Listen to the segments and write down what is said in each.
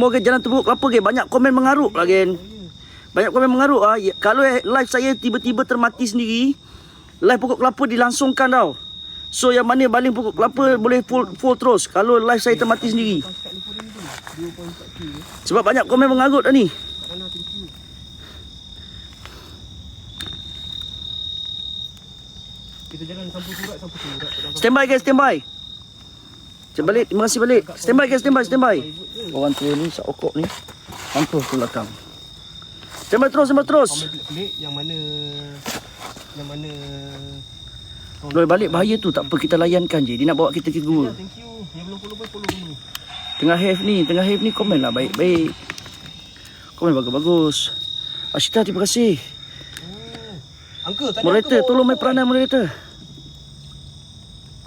Mau ke jalan terburuk kelapa ke banyak komen mengarut lagi. Banyak komen mengarut ah. Ya, Kalau eh, live saya tiba-tiba termati sendiri, live pokok kelapa dilangsungkan tau. So yang mana baling pokok kelapa boleh full full terus kalau live saya termati sendiri. Sebab banyak komen mengarut dah ni. Kita jalan sampul surat, sampul surat. Stand by guys, stand by. Cek balik, terima kasih balik. Stand by guys, stand by, stand by. Orang tua ni, sak okok ni. Mampus tu belakang. Stand by terus, stand by terus. Yang mana yang mana Doi balik bahaya tu, tak apa kita layankan je. Dia nak bawa kita ke gua. Ya, thank you. Yang belum follow pun follow dulu. Tengah have ni, tengah have ni komen lah baik-baik. Komen bagus-bagus. Ashita, terima kasih. Uncle, tanya Moderator, uncle tolong main peranan moderator.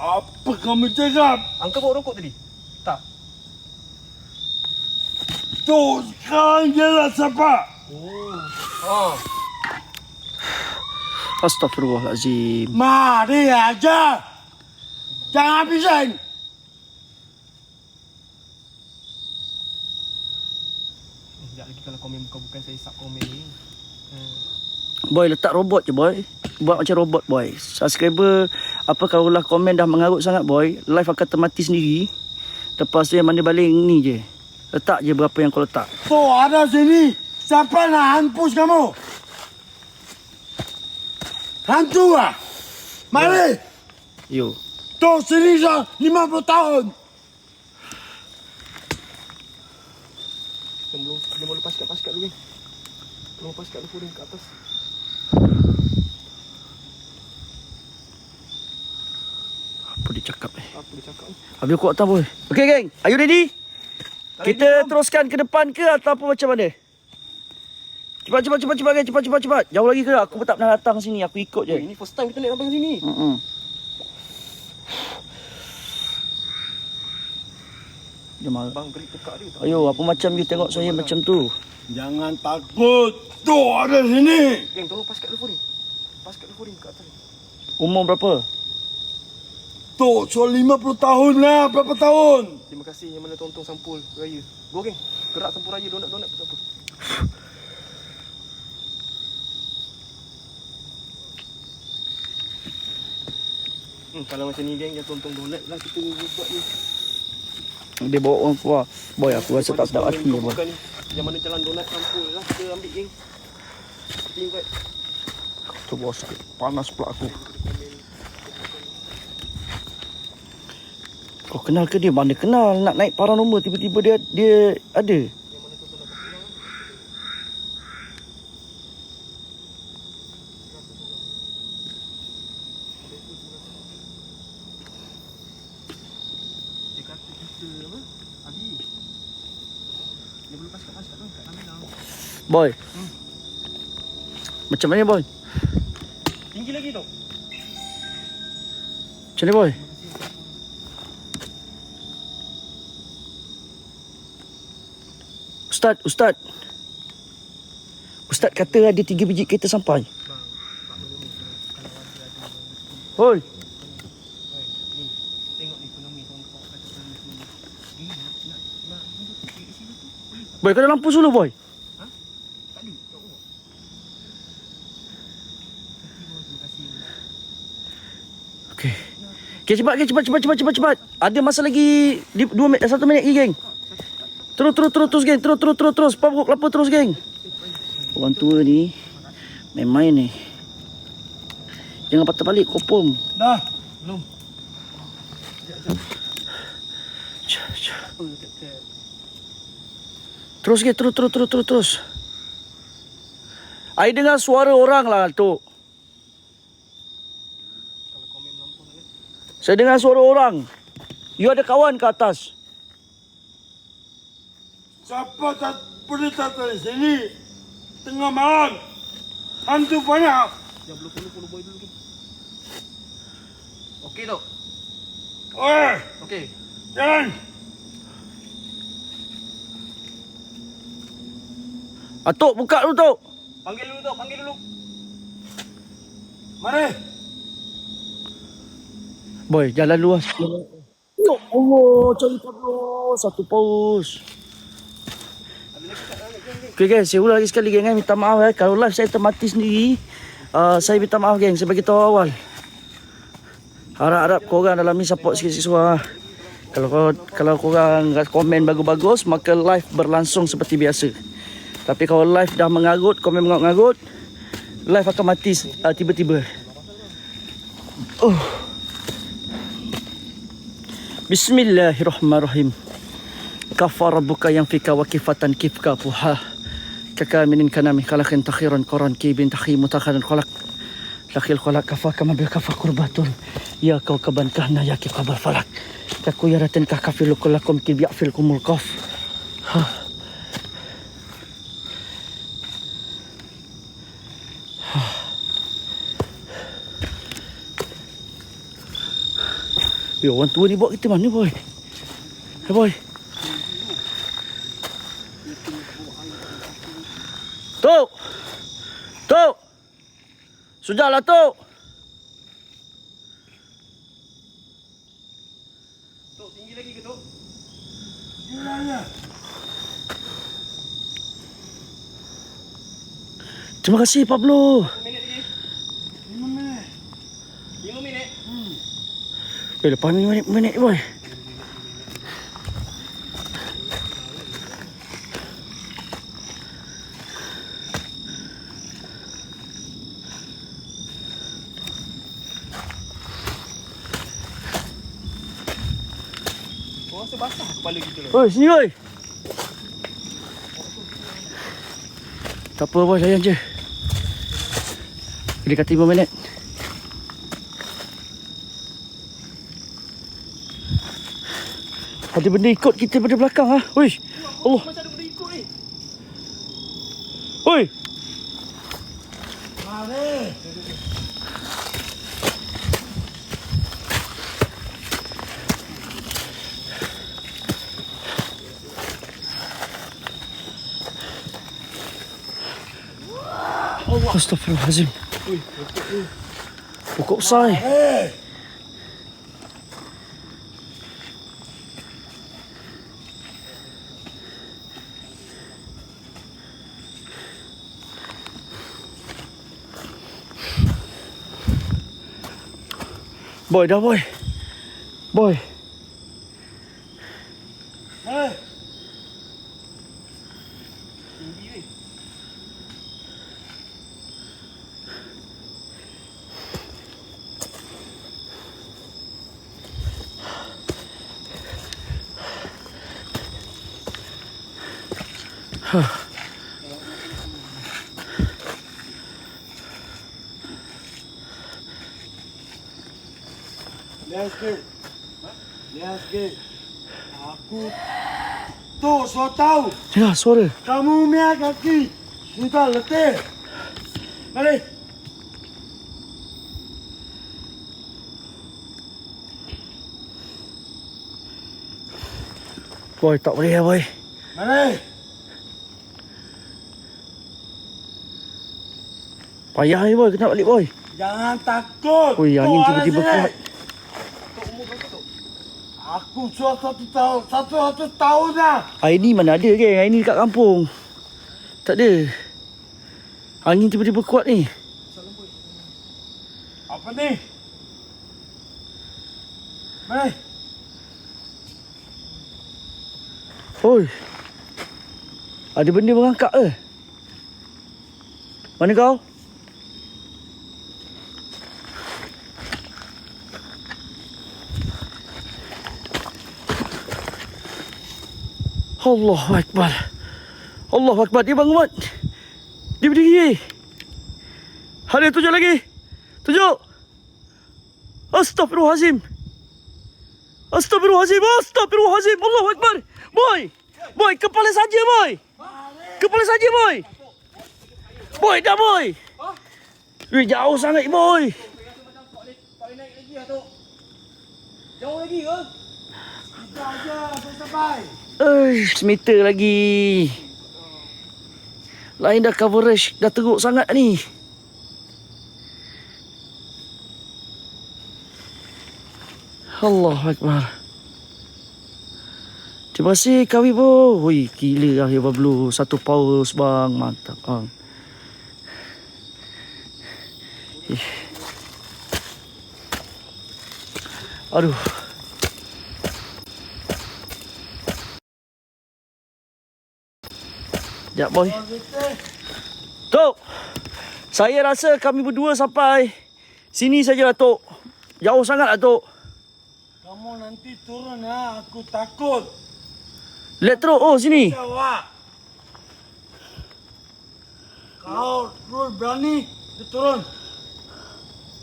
Apa kamu cakap? Uncle bawa rokok tadi? Tak. Tu sekarang jelas siapa? Oh. Oh. Astagfirullahalazim. Mari aja. Jangan bising. Sekejap lagi kalau komen bukan-bukan saya sub komen ni. Hmm. Boy, letak robot je boy. Buat macam robot boy. Subscriber, apa kalau lah komen dah mengarut sangat boy. Live akan termati sendiri. Lepas tu yang mana baling ni je. Letak je berapa yang kau letak. Tu ada sini. Siapa nak hampus kamu? Hantu ah? Mari. Yo. Tu sini dah 50 tahun. Dia belum dia belum lepas kat pas kat dulu kan. Belum lepas kat dulu kat atas. Dia cakap eh? Apa dia cakap ni? Habis aku tak boy. Okay geng, are you ready? Kita teruskan ke depan ke ataupun macam mana? Cepat cepat cepat cepat geng, cepat cepat cepat. Jauh lagi ke? Aku pun tak pernah datang sini, aku ikut je. Eh, ini first time kita naik sampai sini. Hmm. Dia marah. Bang grip tekak dia tak. Ayo, apa macam you tengok saya macam tu? Jangan takut. Tu ada sini. Geng, tolong pas kat dulu ni. Pas kat dulu ni kat atas. ni. Umur berapa? Tu so 50 tahun lah. Berapa tahun? Terima kasih yang mana tonton sampul raya. Go geng. Gerak sampul raya donat-donat tak apa. Hmm, kalau macam ni geng yang tonton donat lah kita buat ni. Dia bawa orang keluar. Boy, aku rasa tak sedap hati. Boy. Bukan ni. Yang mana jalan donat sampul lah kita ambil geng. Kita invite. Tu bos. Panas pula aku. Kau kenal ke dia? Mana kenal nak naik paranormal tiba-tiba dia dia ada. Tu. Boy. Macam mana boy? Tinggi lagi tau. Macam mana boy? Ustaz, Ustaz. Ustaz kata ada tiga biji kereta sampai. Hoi. Boy, kau lampu solo boy. Okey cepat okay, cepat cepat cepat cepat cepat. Ada masa lagi di 2 minit 1 minit lagi geng. Terus terus terus terus geng. Terus terus terus terus. Pabuk kelapa terus geng. Orang tua ni main-main ni. Jangan patah balik kopom. Dah. Belum. Cah, cah. Terus geng terus terus terus terus terus. Ai dengar suara orang lah tu. Saya dengar suara orang. You ada kawan ke atas? Siapa tak boleh datang di sini? Tengah malam. Hantu banyak. Yang belum follow follow boy dulu tu. Okey tak? Oi, Okey. jalan. Atuk buka dulu tok. Panggil dulu tau, panggil dulu. Mari. Boy, jalan luas. Ya Allah, cari paus. Satu paus. Okay guys, saya ulang lagi sekali geng eh. Minta maaf eh. Kalau live saya termati sendiri. Uh, saya minta maaf geng. Saya bagi tahu awal. Harap-harap korang dalam ni support sikit-sikit suara. Kalau kau kalau korang komen bagus-bagus, maka live berlangsung seperti biasa. Tapi kalau live dah mengarut, komen mengarut-ngarut, live akan mati uh, tiba-tiba. Oh. Bismillahirrahmanirrahim. Kafar rabbuka yang fika wa kifatan kifka puha. ككامل كان من خلق تخير قرن كيب تخي متخر خلق. لخي الخلق كفا كما بكفا قربات. يا كوكبا كهنا يا كوكب الفلك ككويرة ككفل لكم كيب يأفلكم القف Yo, orang tua ni bawa kita mana boy? Hey boy. Tok. Tok. Sudahlah Tok. Tok, tinggi lagi ke Tok? Terima kasih Pablo. Lima minit lagi. Lima minit. Lima minit. Eh lepas ni minit, minit boy. Kau rasa basah kepala kita lah. Oi, sini oi. Tak apa boy, layan je. Dia kata 5 minit. Ada benda ikut kita pada belakang ah. Oi. Allah. Macam ada benda ikut ni. Oi. Mari. Astagfirullahalazim. Pokok besar ni. Hei. Boy dah boy. Boy. Hei. Tinggi ni. Lihat sikit. Lihat sikit. Aku tahu Ya, suara. kamu punya kaki sudah letih. Mari. Boy, tak boleh ya boy. Mari. Payah ni boy, kena balik boy. Jangan takut. Oi, angin tiba-tiba kuat. Tok umur berapa Tok? Aku sudah satu tahun, satu satu tahun dah. Air ni mana ada geng, air ni dekat kampung. Tak ada. Angin tiba-tiba kuat ni. Apa ni? Mari. Oi. Ada benda mengangkat ke? Mana kau? Allah Akbar. Allah Akbar. Dia bangun. Dia berdiri. Ada tujuh lagi. Tujuh. Astaghfirullahalazim. Astaghfirullahalazim. Astaghfirullahalazim. Allah Akbar. Boy. Boy, kepala saja boy. Kepala saja boy. Boy, dah boy. Weh, jauh sangat boy. Jauh lagi ke? Kita aja sampai. Eh, semeter lagi. Lain dah coverage dah teruk sangat ni. Allah Akbar. Terima kasih Kawi bo. Hui, gila lah ya Bablu. Satu power bang. Mantap bang. Ih. Aduh. Sekejap boy. Tok. Saya rasa kami berdua sampai sini saja lah Tok. Jauh sangat lah Tok. Kamu nanti turun ya, aku takut. Teruk. Oh sini. Kau terus berani, dia turun.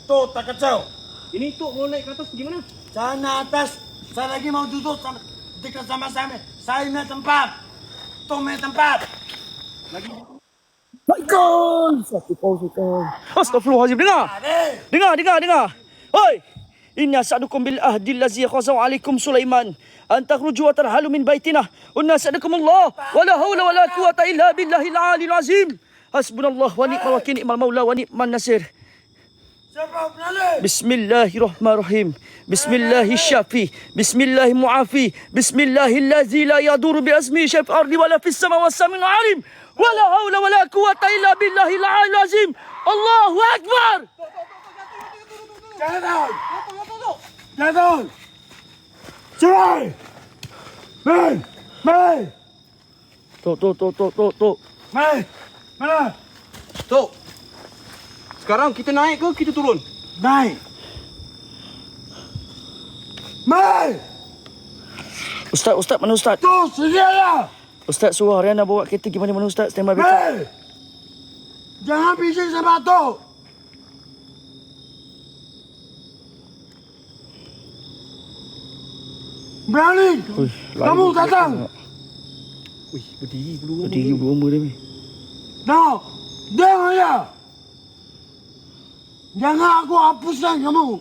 Tuh, tak kacau. Ini tu mau naik ke atas pergi mana? Sana atas, saya lagi mau duduk sama, dekat sama saya. Saya punya tempat. Tuh punya tempat. Lagi Baikkan. Satu power satu. Astagfirullahaladzim. Dengar. Dengar, dengar, dengar. Hoi. Inna sa'adukum bil ahdi allazi khasaw alaikum Sulaiman. An takhruju wa tarhalu min baitina. Inna sa'adukum Allah. Wa la hawla wa la quwata illa billahil alil azim. Hasbunallah wa ni'mal wakil ni'mal maula wa ni'man nasir. Siapa berani? Bismillahirrahmanirrahim. Bismillahirrahmanirrahim. Bismillahirrahmanirrahim. Bismillahirrahmanirrahim. La yadur bi asmi syaf ardi wala fis sama was samin alim. Wala hawla wala quwata illa billahil alil azim. Allahu akbar. Jangan down. Jangan down. Cerai. Mai. Mai. Tok, tok, tok, tok, tok, tok. Mai. Mana? Tok. Sekarang kita naik ke kita turun? Naik. Mai. Ustaz, Ustaz, mana Ustaz? Tuh, sedialah. Ustaz suruh Ariana bawa kereta pergi mana-mana Ustaz. Standby backup. Mai. Jangan bising sama tu. Berani. Ui, Kamu datang. Wih, berdiri dulu. Berdiri berumur dia ni. No. Diam aja. Jangan aku hapuskan kamu.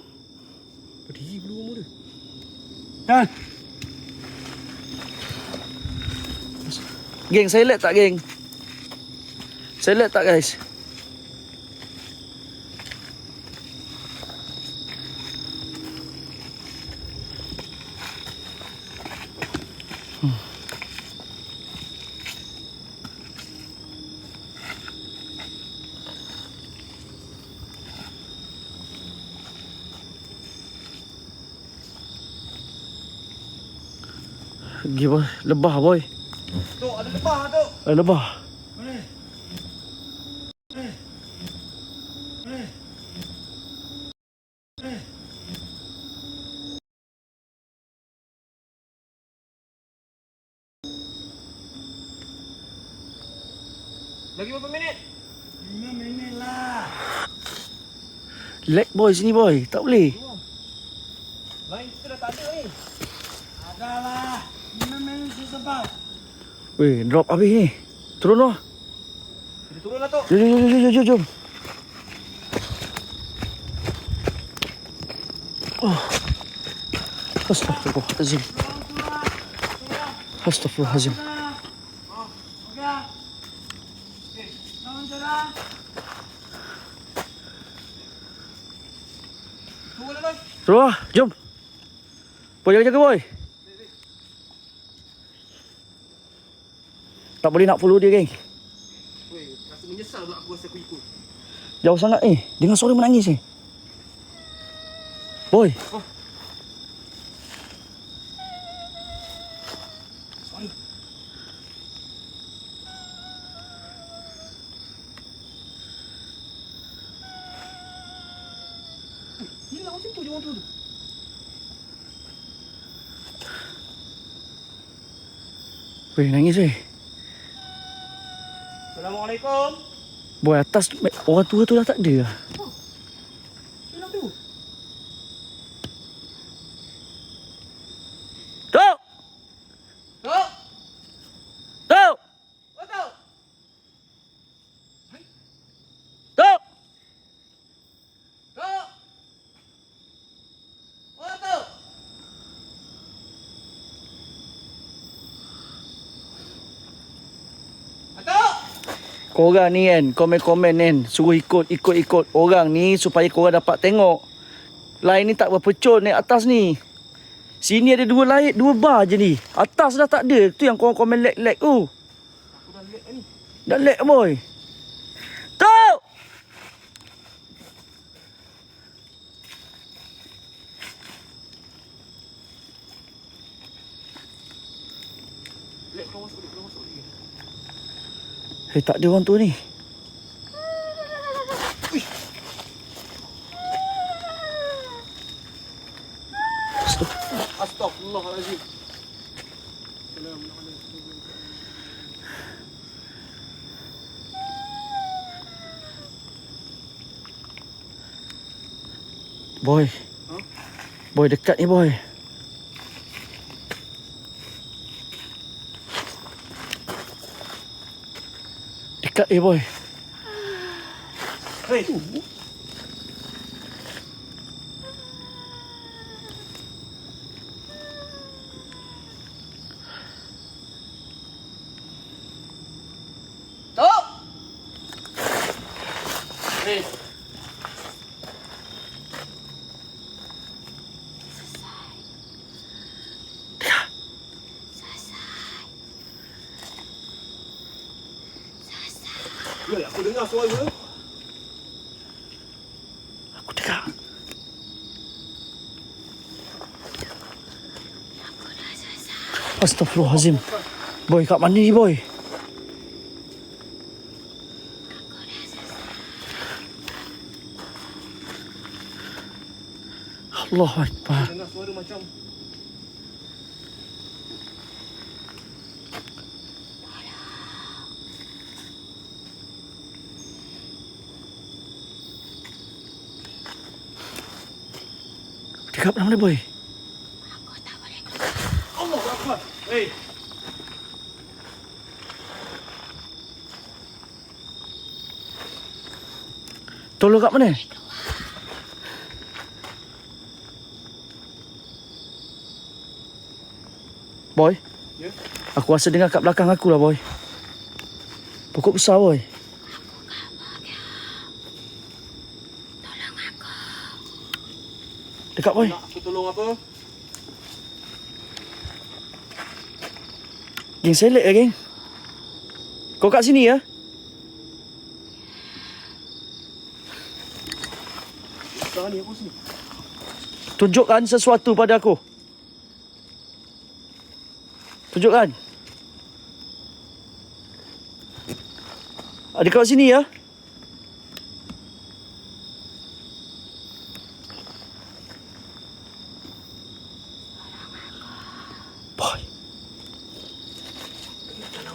Berdiri dulu umur dia. Dan Geng, saya let tak geng? Saya let tak guys? Hmm. Gila, lebah boy. Tok, ada lebah tu. Eh, lebah. Lagi berapa minit? lima minit lah. Lag boy sini boy. Tak boleh. Lain kita dah tak ada ni. Ada lah. Lima minit sesempat. Weh, drop habis ni. Turun lah. Kita turun lah Tok. Jom, jom, jom, jom, jom, jom. Oh. Astaghfirullahalazim. Astaghfirullahalazim. Okey. Okey, kawan jalan. Turun lah, Boy. Turun lah, jom. Boy, jaga-jaga boy. Tak boleh nak follow dia, geng. Weh, rasa menyesal pula aku rasa aku ikut. Jauh sangat ni. Dengar suara menangis ni. Boy. Oh. Hilang macam tu je orang tu. Weh, nangis weh. Assalamualaikum. Boy, atas orang tua tu dah tak ada lah. Hilang tu. Tok! Tok. Tok! Oh, Tok. Tok! Tok. Oh, Tok. Tok. Korang ni kan, komen-komen kan, suruh ikut, ikut-ikut orang ni supaya korang dapat tengok. Lain ni tak berpecul naik atas ni. Sini ada dua lain, dua bar je ni. Atas dah tak ada. Tu yang korang komen lag-lag tu. Aku dah lihat ni. Dah lag boy. Tok! Lihat kau masuk, kau masuk lagi. Eh tak ada orang tu ni. Astagfirullah. Astagfirullahalazim. Boy. Huh? Boy dekat ni boy. Boy. Hei. Tok! Hei. Aku dengar suara. Aku dekat. Astagfirullahalazim. Boy kat mana ni boy? Allah Akbar. Dengar suara macam Dekat mana boy? Allah Akbar. Hei. Tolong kat mana? Boy, Ya. aku rasa dengar kat belakang aku lah boy. Pokok besar boy. Dekat boy. Nak aku tolong apa? Geng selek ya geng. Kau kat sini ya? Sekarang ni aku sini. Tunjukkan sesuatu pada aku. Tunjukkan. Ada kat sini ya?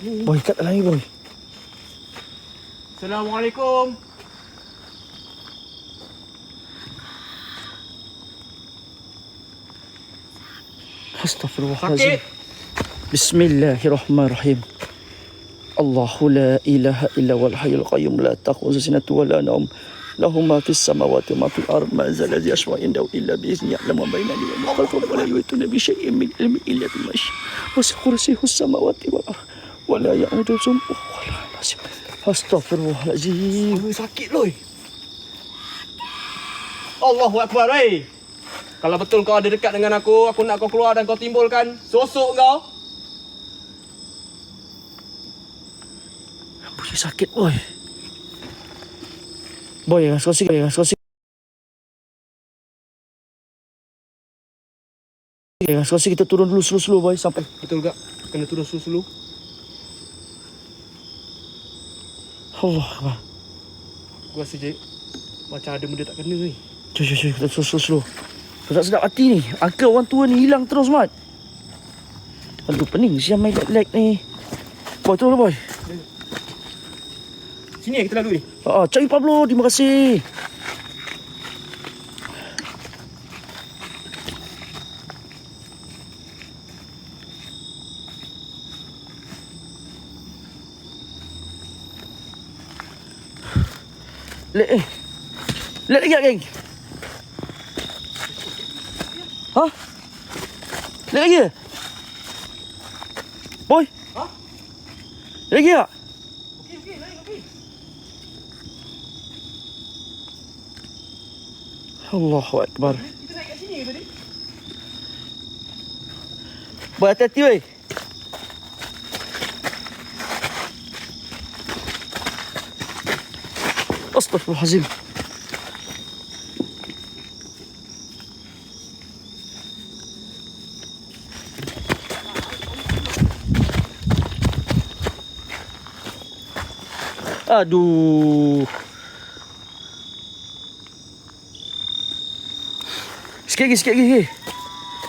Boy, kat dalam ni boy. Assalamualaikum. Astagfirullahalazim. Bismillahirrahmanirrahim. Allahu la ilaha illa wal hayyul qayyum la takhudhu sinatu wa la nawm. له ما في السماوات وما في الأرض ما انزل الذي يشفع عنده الا باذن يعلم ما بين ايديهم وخلفهم ولا يؤتون بشيء من علمه الا بما شاء وسع كرسيه السماوات والارض bima sha'a. Wasi'a kursiyyuhu samawati wal ardi wa la ya'uduhu hifdhuhuma wa la al-'azim. Astaghfirullahaladzim. Aku sakit loy. Allahu Akbar, hey. Kalau betul kau ada dekat dengan aku, aku nak kau keluar dan kau timbulkan sosok kau. Bunyi sakit boy. Boy, kau sikit, boy, kau sikit. Kita turun dulu slow-slow boy sampai Betul tak? Kena turun sulu-sulu. Allah Akbar. Aku rasa je macam ada benda tak kena ni. Cuy, cuy, cuy, kita slow, slow, slow. Kau tak sedap hati ni. Angka orang tua ni hilang terus, Mat. Aduh, pening siam main lag-lag ni. Boy, turun boy. Sini kita lalu ni. Ah, cari Pablo. Terima kasih. Lag eh. Lag lagi geng? Ha? Lag lagi? Boy? Ha? Lag lagi tak? Okey, okey, lain okey. Allahu Akbar. Kita naik kat sini tadi? Boy, hati-hati weh. Astaghfirullahaladzim. Aduh. Sikit lagi, sikit lagi. sikit lagi.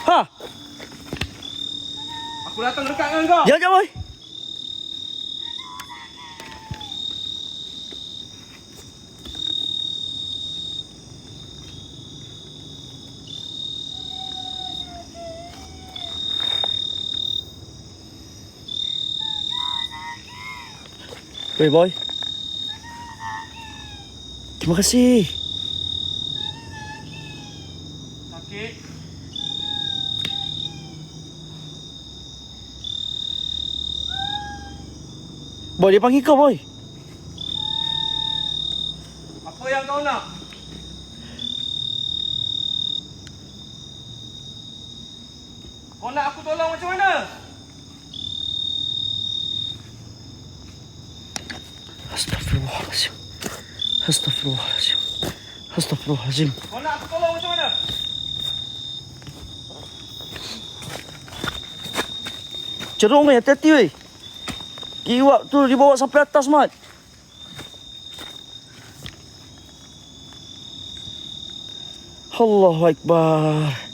Ha! Aku datang dekat dengan kau. Jangan, jangan, boy. Weh, boy. Terima kasih. Sakit. Boy, dia panggil kau, boy. Apa yang kau nak? Kau nak aku tolong macam mana? Astaghfirullahaladzim. Astaghfirullahaladzim. Astaghfirullahaladzim. Kau nak aku tolong macam mana? Cerong weh, hati-hati weh. Kiwak tu dibawa sampai atas, Mat. Allahu Akbar.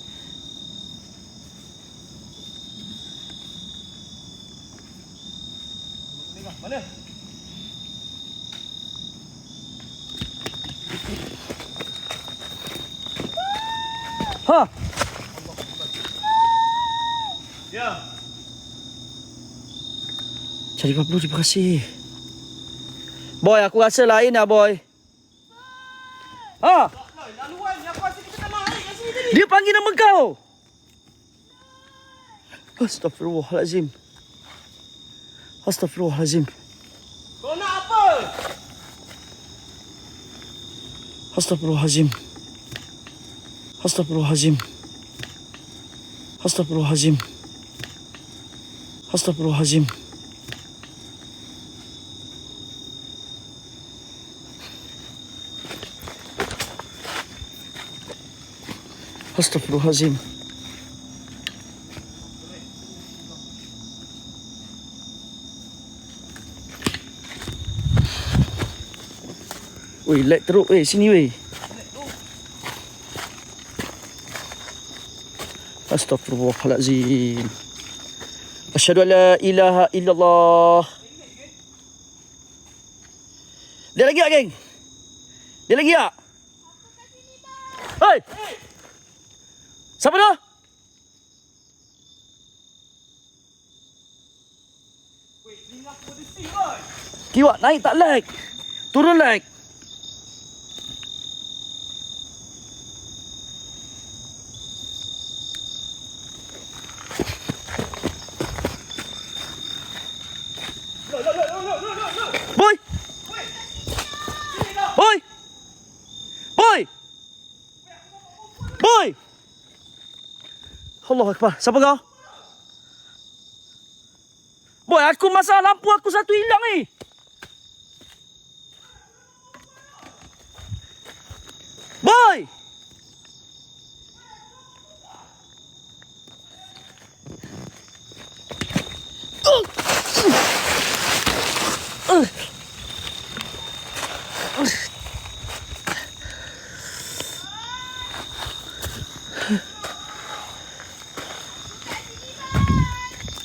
Cari Pablo, terima kasih. Boy, aku rasa lain lah, boy. Ha? Tadi. Dia panggil nama kau. Astaghfirullahaladzim. Astaghfirullahaladzim. Kau nak apa? Astaghfirullahaladzim. Astaghfirullahaladzim. Astaghfirullahaladzim. Astaghfirullahaladzim. Astaghfirullahaladzim. Weh, lag teruk weh. Sini weh. Astaghfirullahaladzim. Asyhadu an la ilaha illallah. Dia lagi tak, geng? Dia lagi tak? Hei! Siapa tu? Weh, telinga aku berdesi, boy. Kiwak naik tak lag. Turun lag. Allah Akbar. Siapa kau? Boy, aku masalah lampu aku satu hilang ni. Boy!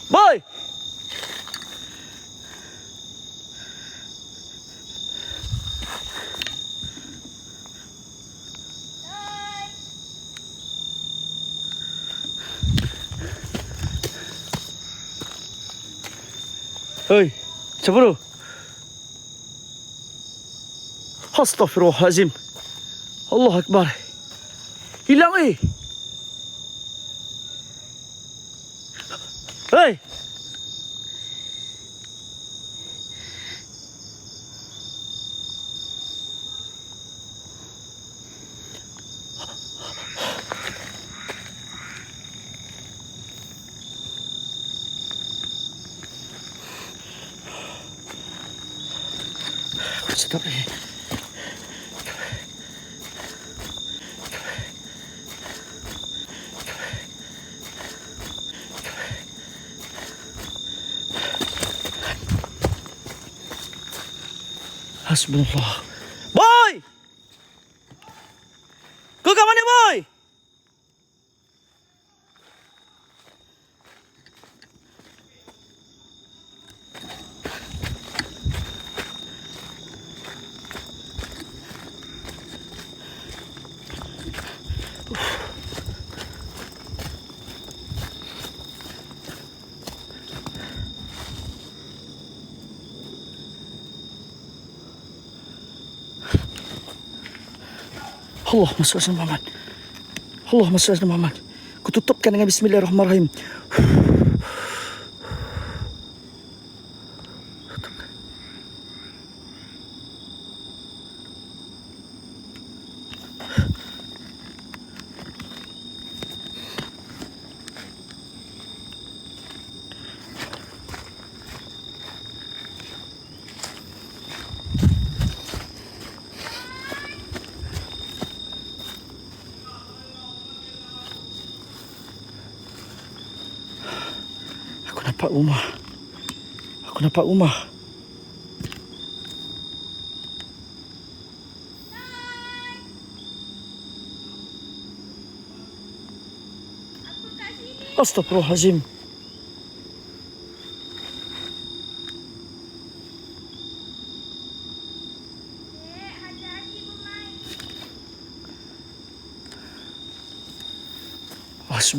Boy! Hei, siapa tu? Astaghfirullahalazim. Allah Akbar. Hilang Hasbunallah. Allahumma salli ala Muhammad. Allahumma salli ala Muhammad. Kututupkan dengan bismillahirrahmanirrahim. Nampak rumah. Aku nampak rumah. Astagfirullahalazim.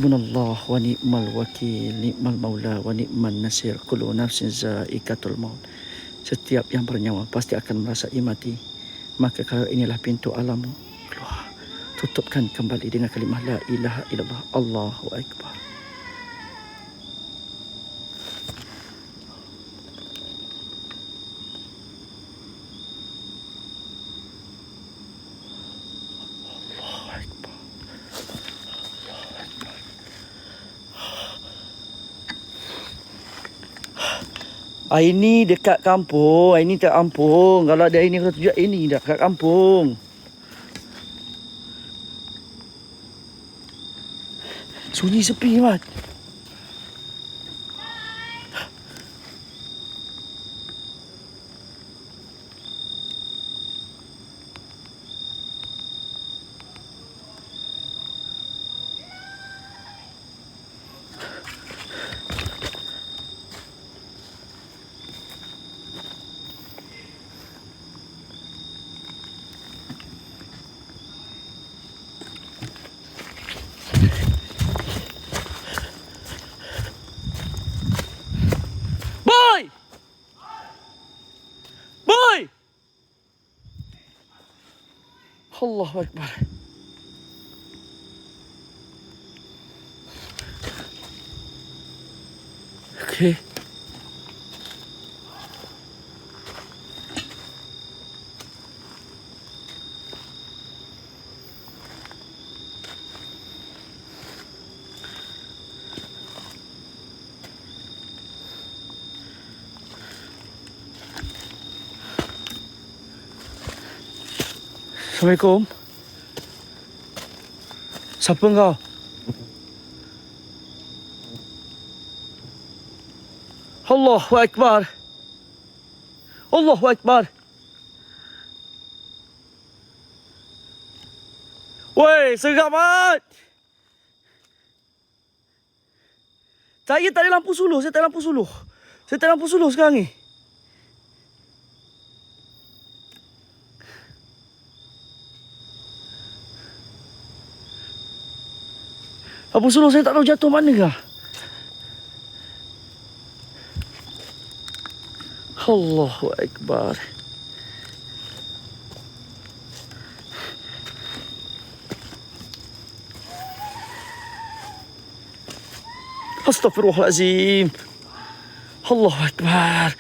Hasbunallah wa ni'mal wakil, ni'mal maula wa ni'mal nasir. Kullu nafsin za'ikatul maut. Setiap yang bernyawa pasti akan merasai mati. Maka kalau inilah pintu alammu, keluar. Tutupkan kembali dengan kalimah la ilaha illallah Allahu akbar. Air ni dekat kampung. Air ni tak kampung. Kalau ada air ni, aku tunjuk air ni dekat kampung. Sunyi sepi, Mat. Boy! Boy! Allahu Akbar. Okay. Assalamualaikum. Siapa kau? Allahu Akbar. Allahu Akbar. Woi, seram mat. Saya tak ada lampu suluh, saya tak ada lampu suluh. Saya tak ada lampu suluh sekarang ni. Lampu suluh saya tak tahu jatuh mana kah. Allahu Akbar. Astaghfirullahalazim. Allahu Akbar.